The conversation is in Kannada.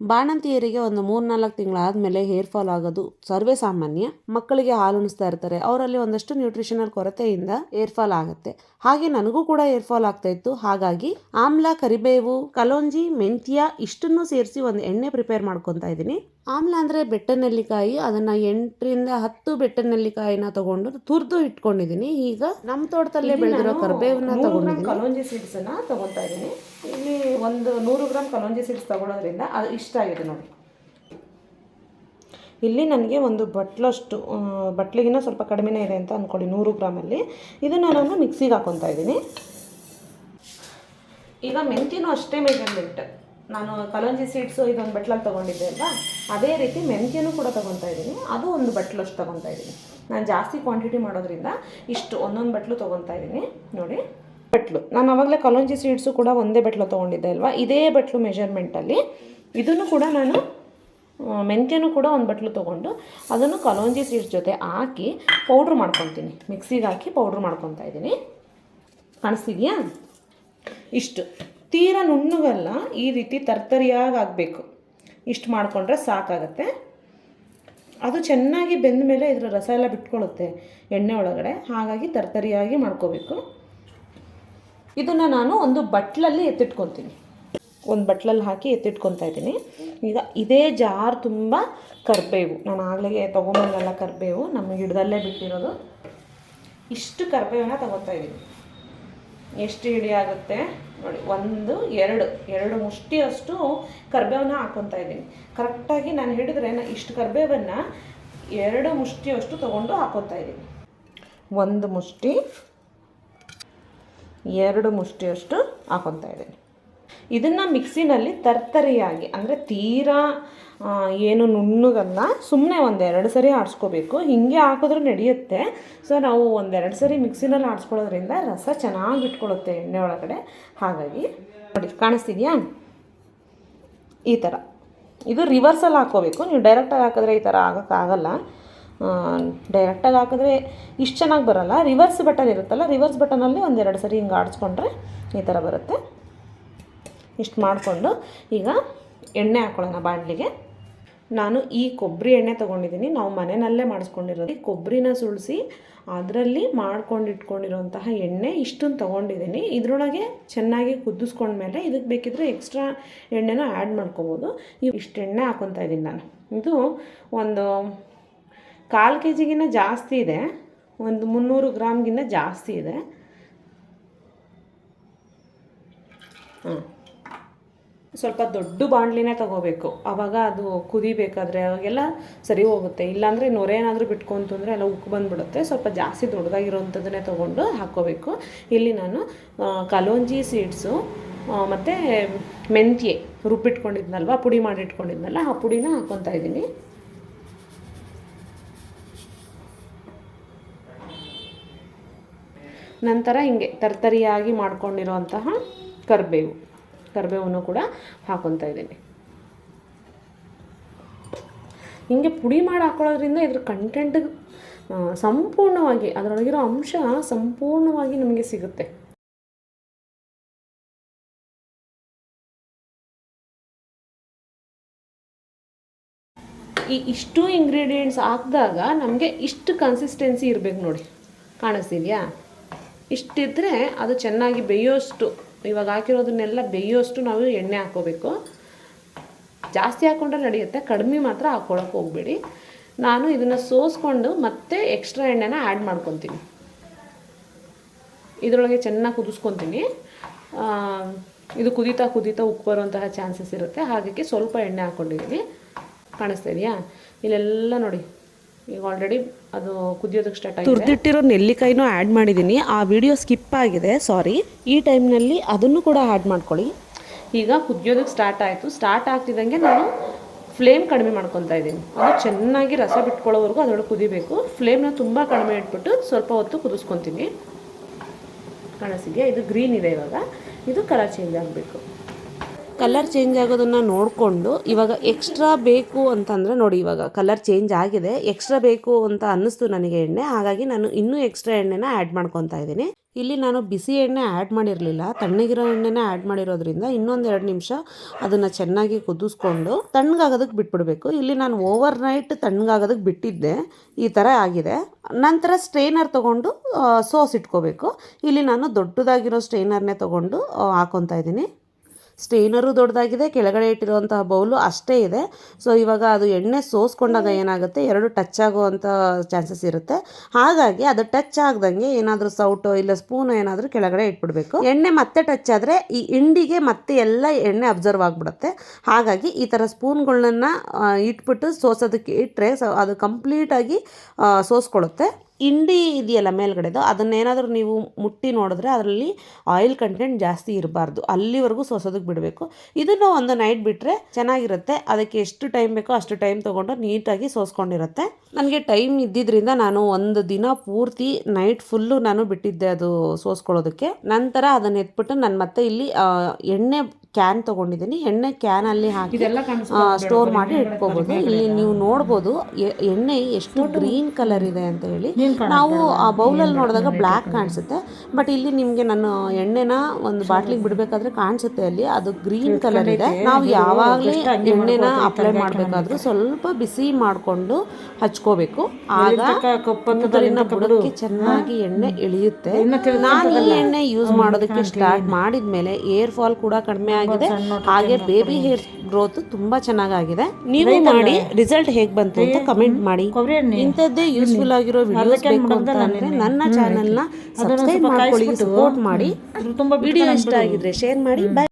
ಬಾಣಂತಿಯರಿಗೆ ಒಂದು ಮೂರ್ನಾಲ್ಕು ತಿಂಗಳಾದಮೇಲೆ ಹೇರ್ ಫಾಲ್ ಆಗೋದು ಸರ್ವೇ ಸಾಮಾನ್ಯ. ಮಕ್ಕಳಿಗೆ ಹಾಲು ಉಣಿಸ್ತಾ ಇರ್ತಾರೆ. ಅವರಲ್ಲಿ ಒಂದಷ್ಟು ನ್ಯೂಟ್ರಿಷನಲ್ ಕೊರತೆಯಿಂದ ಹೇರ್ ಫಾಲ್ ಆಗುತ್ತೆ. ಹಾಗೆ ನನಗೂ ಕೂಡ ಹೇರ್ ಫಾಲ್ ಆಗ್ತಾ ಇತ್ತು. ಹಾಗಾಗಿ ಆಮ್ಲ, ಕರಿಬೇವು, ಕಲೋಂಜಿ, ಮೆಂತ್ಯ ಇಷ್ಟನ್ನು ಸೇರಿಸಿ ಒಂದು ಎಣ್ಣೆ ಪ್ರಿಪೇರ್ ಮಾಡ್ಕೊತಾ ಇದ್ದೀನಿ. ಆಮ್ಲ ಅಂದರೆ ಬೆಟ್ಟ ನೆಲ್ಲಿಕಾಯಿ ಅದನ್ನು ಎಂಟರಿಂದ ಹತ್ತು ಬೆಟ್ಟ ನೆಲ್ಲಿಕಾಯಿನ ತಗೊಂಡು ತುರಿದು ಇಟ್ಕೊಂಡಿದ್ದೀನಿ ಈಗ ನಮ್ಮ ತೋಟದಲ್ಲೇ ಬೆಳೆದಿರೋ ಕರ್ಬೇವನ್ನ ತಗೊಂಡಿದ್ದೀನಿ ಕಲೋಂಜಿ ಸೀಡ್ಸನ್ನು ತೊಗೊತಾ ಇದ್ದೀನಿ ಇಲ್ಲಿ ಒಂದು ನೂರು ಗ್ರಾಮ್ ಕಲೋಂಜಿ ಸೀಡ್ಸ್ ತೊಗೊಳೋದ್ರಿಂದ ಅದು ಇಷ್ಟ ಆಗಿದೆ ನೋಡಿ. ಇಲ್ಲಿ ನನಗೆ ಒಂದು ಬಟ್ಲಷ್ಟು ಬಟ್ಲಿಗಿನ ಸ್ವಲ್ಪ ಕಡಿಮೆನೇ ಇದೆ ಅಂತ ಅಂದ್ಕೊಳ್ಳಿ ನೂರು ಗ್ರಾಮಲ್ಲಿ. ಇದನ್ನು ನಾನು ಮಿಕ್ಸಿಗೆ ಹಾಕೊತಾ ಇದ್ದೀನಿ ಈಗ ಮೆಂತಿನೂ ಅಷ್ಟೇ ಮೆಜರ್ಮೆಂಟ್ ನಾನು ಕಲಂಜಿ ಸೀಡ್ಸು ಇದೊಂದು ಬಟ್ಲಲ್ಲಿ ತೊಗೊಂಡಿದ್ದೆ ಅಲ್ವಾ? ಅದೇ ರೀತಿ ಮೆಂತ್ಯನೂ ಕೂಡ ತೊಗೊತಾ ಇದ್ದೀನಿ. ಅದು ಒಂದು ಬಟ್ಲಷ್ಟು ತೊಗೊತಾ ಇದ್ದೀನಿ. ನಾನು ಜಾಸ್ತಿ ಕ್ವಾಂಟಿಟಿ ಮಾಡೋದ್ರಿಂದ ಇಷ್ಟು ಒಂದೊಂದು ಬಟ್ಲು ತೊಗೊತಾ ಇದ್ದೀನಿ. ನೋಡಿ. ಬಟ್ಲು. ನಾನು ಆವಾಗಲೇ ಕಲೋಂಜಿ ಸೀಡ್ಸು ಕೂಡ ಒಂದೇ ಬಟ್ಲು ತೊಗೊಂಡಿದ್ದೆ ಅಲ್ವಾ? ಇದೇ ಬಟ್ಲು ಮೆಷರ್ಮೆಂಟಲ್ಲಿ ಇದನ್ನು ಕೂಡ ನಾನು ಮೆಂತ್ಯನೂ ಕೂಡ ಒಂದು ಬಟ್ಲು ತೊಗೊಂಡು ಅದನ್ನು ಕಲೋಂಜಿ ಸೀಡ್ಸ್ ಜೊತೆ ಹಾಕಿ ಪೌಡ್ರ್ ಮಾಡ್ಕೊತೀನಿ ಮಿಕ್ಸಿಗೆ ಹಾಕಿ ಪೌಡ್ರ್ ಮಾಡ್ಕೊತಾ ಇದ್ದೀನಿ. ಕಾಣಿಸ್ತಿದೆಯಾ? ಇಷ್ಟು. ತೀರಾ ನುಣ್ಣಗಲ್ಲ, ಈ ರೀತಿ ತರ್ತರಿಯಾಗಿ ಆಗಬೇಕು ಇಷ್ಟು ಮಾಡಿಕೊಂಡ್ರೆ ಸಾಕಾಗತ್ತೆ. ಅದು ಚೆನ್ನಾಗಿ ಬೆಂದ ಮೇಲೆ ಇದರ ರಸ ಎಲ್ಲ ಬಿಟ್ಕೊಳ್ಳುತ್ತೆ ಎಣ್ಣೆ ಒಳಗಡೆ. ಹಾಗಾಗಿ ತರ್ತರಿಯಾಗಿ ಮಾಡ್ಕೋಬೇಕು. ಇದನ್ನು ನಾನು ಒಂದು ಬಟ್ಲಲ್ಲಿ ಎತ್ತಿಟ್ಕೊತೀನಿ. ಒಂದು ಬಟ್ಲಲ್ಲಿ ಹಾಕಿ ಎತ್ತಿಟ್ಕೊತಾ ಇದ್ದೀನಿ. ಈಗ ಇದೇ ಜಾರ್ ತುಂಬ ಕರಿಬೇವು. ನಾನು ಆಗಲೇ ತೊಗೊಂಬಂದಲ್ಲ ಕರಿಬೇವು. ನಮ್ಮ ಗಿಡದಲ್ಲೇ ಬಿಟ್ಟಿರೋದು. ಇಷ್ಟು ಕರಿಬೇವನ್ನ ತಗೋತಾ ಇದ್ದೀನಿ. ಎಷ್ಟು ಹಿಡಿ ಆಗುತ್ತೆ? ನೋಡಿ, ಒಂದು, ಎರಡು. ಎರಡು ಮುಷ್ಟಿಯಷ್ಟು ಕರ್ಬೇವನ್ನ ಹಾಕೊತಾ ಇದ್ದೀನಿ. ಕರೆಕ್ಟಾಗಿ ನಾನು ಹಿಡಿದ್ರೆ ನಾನು ಇಷ್ಟು ಕರ್ಬೇವನ್ನು ಎರಡು ಮುಷ್ಟಿಯಷ್ಟು ತೊಗೊಂಡು ಹಾಕೊತಾ ಇದ್ದೀನಿ. ಒಂದು ಮುಷ್ಟಿ, ಎರಡು ಮುಷ್ಟಿಯಷ್ಟು ಹಾಕೊತಾ ಇದ್ದೀನಿ. ಇದನ್ನು ಮಿಕ್ಸಿನಲ್ಲಿ ತರ್ತರಿಯಾಗಿ, ಅಂದರೆ ತೀರಾ ಏನು ನುಣ್ಣಗಲ್ಲ ಸುಮ್ಮನೆ ಒಂದೆರಡು ಸರಿ ಆಡಿಸ್ಕೋಬೇಕು. ಹೀಗೆ ಹಾಕಿದ್ರೂ ನಡೆಯುತ್ತೆ. ಸೊ ನಾವು ಒಂದೆರಡು ಸರಿ ಮಿಕ್ಸಿನಲ್ಲಿ ಆಡಿಸ್ಕೊಳ್ಳೋದ್ರಿಂದ ರಸ ಚೆನ್ನಾಗಿ ಇಟ್ಕೊಳ್ಳುತ್ತೆ ಎಣ್ಣೆ ಒಳಗಡೆ. ಹಾಗಾಗಿ, ನೋಡಿ, ಕಾಣಿಸ್ತಿದ್ಯಾ? ಈ ಥರ. ಇದು ರಿವರ್ಸಲ್ಲಿ ಹಾಕೋಬೇಕು ನೀವು ಡೈರೆಕ್ಟಾಗಿ ಹಾಕಿದ್ರೆ ಈ ಥರ ಆಗೋಕ್ಕಾಗಲ್ಲ. ಡೈರೆಕ್ಟಾಗಿ ಹಾಕಿದ್ರೆ ಇಷ್ಟು ಚೆನ್ನಾಗಿ ಬರೋಲ್ಲ. ರಿವರ್ಸ್ ಬಟನ್ ಇರುತ್ತಲ್ಲ ರಿವರ್ಸ್ ಬಟನಲ್ಲಿ ಒಂದೆರಡು ಸರಿ ಹಿಂಗೆ ಆಡಿಸ್ಕೊಂಡ್ರೆ ಈ ಥರ ಬರುತ್ತೆ. ಇಷ್ಟು ಮಾಡಿಕೊಂಡು ಈಗ ಎಣ್ಣೆ ಹಾಕ್ಕೊಳ್ಳೋಣ ಬಾಣಲಿಗೆ. ನಾನು ಈ ಕೊಬ್ಬರಿ ಎಣ್ಣೆ ತೊಗೊಂಡಿದ್ದೀನಿ. ನಾವು ಮನೆಯಲ್ಲೇ ಮಾಡಿಸ್ಕೊಂಡಿರೋದು. ಕೊಬ್ಬರಿನ ಸುಳಿಸಿ ಅದರಲ್ಲಿ ಮಾಡ್ಕೊಂಡಿಟ್ಕೊಂಡಿರುವಂತಹ ಎಣ್ಣೆ ಇಷ್ಟನ್ನು ತೊಗೊಂಡಿದ್ದೀನಿ. ಇದರೊಳಗೆ ಚೆನ್ನಾಗಿ ಕುದಿಸ್ಕೊಂಡ್ಮೇಲೆ ಇದಕ್ಕೆ ಬೇಕಿದ್ರೆ ಎಕ್ಸ್ಟ್ರಾ ಎಣ್ಣೆನ ಆ್ಯಡ್ ಮಾಡ್ಕೋಬೋದು. ಇಷ್ಟು ಎಣ್ಣೆ ಹಾಕೊತಾ ಇದ್ದೀನಿ ನಾನು. ಇದು ಒಂದು ಕಾಲು ಕೆ ಜಿಗಿನ್ನ ಜಾಸ್ತಿ ಇದೆ. ಒಂದು ಮುನ್ನೂರು ಗ್ರಾಮ್ಗಿನ್ನ ಜಾಸ್ತಿ ಇದೆ. ಹಾಂ ಸ್ವಲ್ಪ ದೊಡ್ಡ ಬಾಣಲಿನೇ ತಗೋಬೇಕು. ಆವಾಗ ಅದು ಕುದಿಬೇಕಾದ್ರೆ ಅವಾಗೆಲ್ಲ ಸರಿ ಹೋಗುತ್ತೆ. ಇಲ್ಲಾಂದರೆ ನೊರೆ ಏನಾದರೂ ಬಿಟ್ಕೊಂತಂದರೆ ಎಲ್ಲ ಉಕ್ಕು ಬಂದುಬಿಡುತ್ತೆ. ಸ್ವಲ್ಪ ಜಾಸ್ತಿ ದೊಡ್ಡದಾಗಿರೋವಂಥದ್ದನ್ನೇ ತೊಗೊಂಡು ಹಾಕ್ಕೋಬೇಕು. ಇಲ್ಲಿ ನಾನು ಕಲೋಂಜಿ ಸೀಡ್ಸು ಮತ್ತು ಮೆಂತ್ಯೆ ರುಬ್ಬಿಟ್ಕೊಂಡಿದ್ನಲ್ವ, ಪುಡಿ ಮಾಡಿಟ್ಕೊಂಡಿದ್ನಲ್ಲ, ಆ ಪುಡಿನ ಹಾಕ್ಕೊತಾ ಇದ್ದೀನಿ. ನಂತರ ಹಿಂಗೆ ತರ್ತರಿಯಾಗಿ ಮಾಡ್ಕೊಂಡಿರೋಂತಹ ಕರಿಬೇವು. ಕರಿಬೇವನ್ನು ಕೂಡ ಹಾಕೊತಾ ಇದ್ದೀನಿ ಹಿಂಗೆ ಪುಡಿ ಮಾಡಿ ಹಾಕೊಳ್ಳೋದ್ರಿಂದ ಇದ್ರ ಕಂಟೆಂಟ್ ಸಂಪೂರ್ಣವಾಗಿ ಅದರೊಳಗಿರೋ ಅಂಶ ಸಂಪೂರ್ಣವಾಗಿ ನಮಗೆ ಸಿಗುತ್ತೆ. ಈ ಇಷ್ಟು ಇಂಗ್ರೀಡಿಯೆಂಟ್ಸ್ ಹಾಕಿದಾಗ ನಮಗೆ ಇಷ್ಟು ಕನ್ಸಿಸ್ಟೆನ್ಸಿ ಇರಬೇಕು ನೋಡಿ. ಕಾಣಿಸ್ತಿದ್ಯಾ? ಇಷ್ಟಿದ್ರೆ ಅದು ಚೆನ್ನಾಗಿ ಬೇಯೋಷ್ಟು ಇವಾಗ ಹಾಕಿರೋದನ್ನೆಲ್ಲ ಬೇಯೋಷ್ಟು ನಾವು ಎಣ್ಣೆ ಹಾಕೋಬೇಕು. ಜಾಸ್ತಿ ಹಾಕ್ಕೊಂಡ್ರೆ ನಡೆಯುತ್ತೆ, ಕಡಿಮೆ ಮಾತ್ರ ಹಾಕ್ಕೊಳಕ್ಕೆ ಹೋಗಬೇಡಿ. ನಾನು ಇದನ್ನು ಸೋಸ್ಕೊಂಡು ಮತ್ತೆ ಎಕ್ಸ್ಟ್ರಾ ಎಣ್ಣೆನ ಆ್ಯಡ್ ಮಾಡ್ಕೊತೀನಿ. ಇದರೊಳಗೆ ಚೆನ್ನಾಗಿ ಕುದಿಸ್ಕೊತೀನಿ. ಇದು ಕುದೀತಾ ಕುದೀತಾ ಉಪ್ಪು ಬರುವಂತಹ ಚಾನ್ಸಸ್ ಇರುತ್ತೆ. ಹಾಗಾಗಿ ಸ್ವಲ್ಪ ಎಣ್ಣೆ ಹಾಕ್ಕೊಂಡಿದ್ದೀನಿ ಕಾಣಿಸ್ತಾ ಇದೆಯಾ? ಇಲ್ಲೆಲ್ಲ ನೋಡಿ. ಈಗ ಆಲ್ರೆಡಿ ಅದು ಕುದಿಯೋದಕ್ಕೆ ಸ್ಟಾರ್ಟ್ ಆಗಿದೆ. ತುರ್ದಿಟ್ಟಿರೋ ನೆಲ್ಲಿಕಾಯಿನೂ ಆ್ಯಡ್ ಮಾಡಿದ್ದೀನಿ. ಆ ವಿಡಿಯೋ ಸ್ಕಿಪ್ ಆಗಿದೆ ಸಾರಿ ಈ ಟೈಮ್ನಲ್ಲಿ ಅದನ್ನು ಕೂಡ ಆ್ಯಡ್ ಮಾಡ್ಕೊಳ್ಳಿ. ಈಗ ಕುದಿಯೋದಕ್ಕೆ ಸ್ಟಾರ್ಟ್ ಆಯಿತು. ಸ್ಟಾರ್ಟ್ ಆಗ್ತಿದ್ದಂಗೆ ನಾನು ಫ್ಲೇಮ್ ಕಡಿಮೆ ಮಾಡ್ಕೊತಾ ಇದ್ದೀನಿ. ಅದು ಚೆನ್ನಾಗಿ ರಸ ಬಿಟ್ಕೊಳ್ಳೋವರೆಗೂ ಅದರೊಳಗೆ ಕುದಿಬೇಕು. ಫ್ಲೇಮ್ನ ತುಂಬ ಕಡಿಮೆ ಇಟ್ಬಿಟ್ಟು ಸ್ವಲ್ಪ ಹೊತ್ತು ಕುದಿಸ್ಕೊತೀನಿ. ಕಣಸಿಗೆ ಇದು ಗ್ರೀನ್ ಇದೆ ಇವಾಗ. ಇದು ಕಲರ್ ಚೇಂಜ್ ಆಗಬೇಕು. ಕಲರ್ ಚೇಂಜ್ ಆಗೋದನ್ನು ನೋಡಿಕೊಂಡು ಇವಾಗ ಎಕ್ಸ್ಟ್ರಾ ಬೇಕು ಅಂತಂದರೆ ನೋಡಿ ಇವಾಗ ಕಲರ್ ಚೇಂಜ್ ಆಗಿದೆ ಎಕ್ಸ್ಟ್ರಾ ಬೇಕು ಅಂತ ಅನ್ನಿಸ್ತು ನನಗೆ ಎಣ್ಣೆ, ಹಾಗಾಗಿ ನಾನು ಇನ್ನೂ ಎಕ್ಸ್ಟ್ರಾ ಎಣ್ಣೆನ ಆ್ಯಡ್ ಮಾಡ್ಕೊತಾ ಇದ್ದೀನಿ. ಇಲ್ಲಿ ನಾನು ಬಿಸಿ ಎಣ್ಣೆ ಆ್ಯಡ್ ಮಾಡಿರಲಿಲ್ಲ, ತಣ್ಣಗಿರೋ ಎಣ್ಣೆನೇ ಆ್ಯಡ್ ಮಾಡಿರೋದ್ರಿಂದ ಇನ್ನೊಂದು ಎರಡು ನಿಮಿಷ ಅದನ್ನು ಚೆನ್ನಾಗಿ ಕುದಿಸ್ಕೊಂಡು ತಣ್ಣಗಾಗೋದಕ್ಕೆ ಬಿಟ್ಬಿಡಬೇಕು. ಇಲ್ಲಿ ನಾನು ಓವರ್ ನೈಟ್ ತಣ್ಣಗಾಗೋದಕ್ಕೆ ಬಿಟ್ಟಿದ್ದೆ, ಈ ಥರ ಆಗಿದೆ. ನಂತರ ಸ್ಟ್ರೈನರ್ ತೊಗೊಂಡು ಸೋಸ್ ಇಟ್ಕೋಬೇಕು. ಇಲ್ಲಿ ನಾನು ದೊಡ್ಡದಾಗಿರೋ ಸ್ಟ್ರೈನರ್ನೇ ತೊಗೊಂಡು ಹಾಕೊತಾ ಇದ್ದೀನಿ. ಸ್ಟೇನರು ದೊಡ್ಡದಾಗಿದೆ, ಕೆಳಗಡೆ ಇಟ್ಟಿರುವಂತಹ ಬೌಲು ಅಷ್ಟೇ ಇದೆ. ಸೊ ಇವಾಗ ಅದು ಎಣ್ಣೆ ಸೋಸ್ಕೊಂಡಾಗ ಏನಾಗುತ್ತೆ, ಎರಡು ಟಚ್ ಆಗುವಂಥ ಚಾನ್ಸಸ್ ಇರುತ್ತೆ. ಹಾಗಾಗಿ ಅದು ಟಚ್ ಆಗ್ದಂಗೆ ಏನಾದರೂ ಸೌಟು ಇಲ್ಲ ಸ್ಪೂನ್ ಏನಾದರೂ ಕೆಳಗಡೆ ಇಟ್ಬಿಡ್ಬೇಕು. ಎಣ್ಣೆ ಮತ್ತೆ ಟಚ್ ಆದರೆ ಈ ಇಂಡಿಗೆ ಮತ್ತೆ ಎಲ್ಲ ಎಣ್ಣೆ ಅಬ್ಸರ್ವ್ ಆಗಿಬಿಡುತ್ತೆ. ಹಾಗಾಗಿ ಈ ಥರ ಸ್ಪೂನ್ಗಳನ್ನ ಇಟ್ಬಿಟ್ಟು ಸೋಸೋದಕ್ಕೆ ಇಟ್ಟರೆ ಅದು ಕಂಪ್ಲೀಟಾಗಿ ಸೋಸ್ಕೊಳ್ಳುತ್ತೆ. ಇಂಡಿ ಇದೆಯಲ್ಲ ಮೇಲ್ಗಡೆದು, ಅದನ್ನೇನಾದರೂ ನೀವು ಮುಟ್ಟಿ ನೋಡಿದ್ರೆ ಅದರಲ್ಲಿ ಆಯಿಲ್ ಕಂಟೆಂಟ್ ಜಾಸ್ತಿ ಇರಬಾರ್ದು. ಅಲ್ಲಿವರೆಗೂ ಸೋಸೋದಕ್ಕೆ ಬಿಡಬೇಕು. ಇದನ್ನು ಒಂದು ನೈಟ್ ಬಿಟ್ಟರೆ ಚೆನ್ನಾಗಿರುತ್ತೆ. ಅದಕ್ಕೆ ಎಷ್ಟು ಟೈಮ್ ಬೇಕೋ ಅಷ್ಟು ಟೈಮ್ ತೊಗೊಂಡು ನೀಟಾಗಿ ಸೋಸ್ಕೊಂಡಿರುತ್ತೆ. ನನಗೆ ಟೈಮ್ ಇದ್ದಿದ್ದರಿಂದ ನಾನು ಒಂದು ದಿನ ಪೂರ್ತಿ ನೈಟ್ ಫುಲ್ಲು ನಾನು ಬಿಟ್ಟಿದ್ದೆ ಅದು ಸೋಸ್ಕೊಳ್ಳೋದಕ್ಕೆ. ನಂತರ ಅದನ್ನು ಎತ್ಬಿಟ್ಟು ನಾನು ಮತ್ತೆ ಇಲ್ಲಿ ಎಣ್ಣೆ ಕ್ಯಾನ್ ತಗೊಂಡಿದ್ದೀನಿ ಎಣ್ಣೆ ಕ್ಯಾನ್ ಅಲ್ಲಿ ಹಾಕಿ ಸ್ಟೋರ್ ಮಾಡಿ ಇಟ್ಕೋಬೋದು. ಇಲ್ಲಿ ನೀವು ನೋಡಬಹುದು ಎಣ್ಣೆ ಎಷ್ಟು ಗ್ರೀನ್ ಕಲರ್ ಇದೆ ಅಂತ ಹೇಳಿ. ನಾವು ಆ ಅಲ್ಲಿ ನೋಡಿದಾಗ ಬ್ಲ್ಯಾಕ್ ಕಾಣಿಸುತ್ತೆ. ಬಟ್ ಇಲ್ಲಿ ನಿಮಗೆ ನಾನು ಎಣ್ಣೆನ ಒಂದು ಬಾಟ್ಲಿಗೆ ಬಿಡಬೇಕಾದ್ರೆ ಕಾಣಿಸುತ್ತೆ ಅಲ್ಲಿ. ಅದು ಗ್ರೀನ್ ಕಲರ್ ಇದೆ. ನಾವು ಯಾವಾಗಲೇ ಎಣ್ಣೆನ ಅಪ್ಲೈ ಮಾಡಬೇಕಾದ್ರೂ ಸ್ವಲ್ಪ ಬಿಸಿ ಮಾಡಿಕೊಂಡು ಹಚ್ಕೋಬೇಕು. ಆಗ ಬುಡಕ್ಕೆ ಚೆನ್ನಾಗಿ ಎಣ್ಣೆ ಇಳಿಯುತ್ತೆ ನಾನು ಈ ಎಣ್ಣೆ ಯೂಸ್ ಮಾಡೋದಕ್ಕೆ ಸ್ಟಾರ್ಟ್ ಮಾಡಿದ್ಮೇಲೆ ಏರ್ ಫಾಲ್ ಕೂಡ ಕಡಿಮೆ ಆಗಿದೆ ಹಾಗೆ ಬೇಬಿ ಹೇರ್ ಗ್ರೋತ್ ತುಂಬಾ ಚೆನ್ನಾಗಾಗಿದೆ. ನೀವು ಮಾಡಿ ರಿಸಲ್ಟ್ ಹೇಗ್ ಬಂತು ಅಂತ ಕಮೆಂಟ್ ಮಾಡಿ. ಇಂಥದ್ದೇ ಯೂಸ್ಫುಲ್ ಆಗಿರೋ ವಿಡಿಯೋಸ್ ಬೇಕು ಅಂತ ಅಂದ್ರೆ ನನ್ನ ನ ಸಬ್ಸ್ಕ್ರೈಬ್ ಮಾಡ್ಕೊಳ್ಳಿ ಸಪೋರ್ಟ್ ಮಾಡಿ. ತುಂಬಾ ವಿಡಿಯೋ ಇಷ್ಟ ಆಗಿದ್ರೆ ಶೇರ್ ಮಾಡಿ. ಬೈ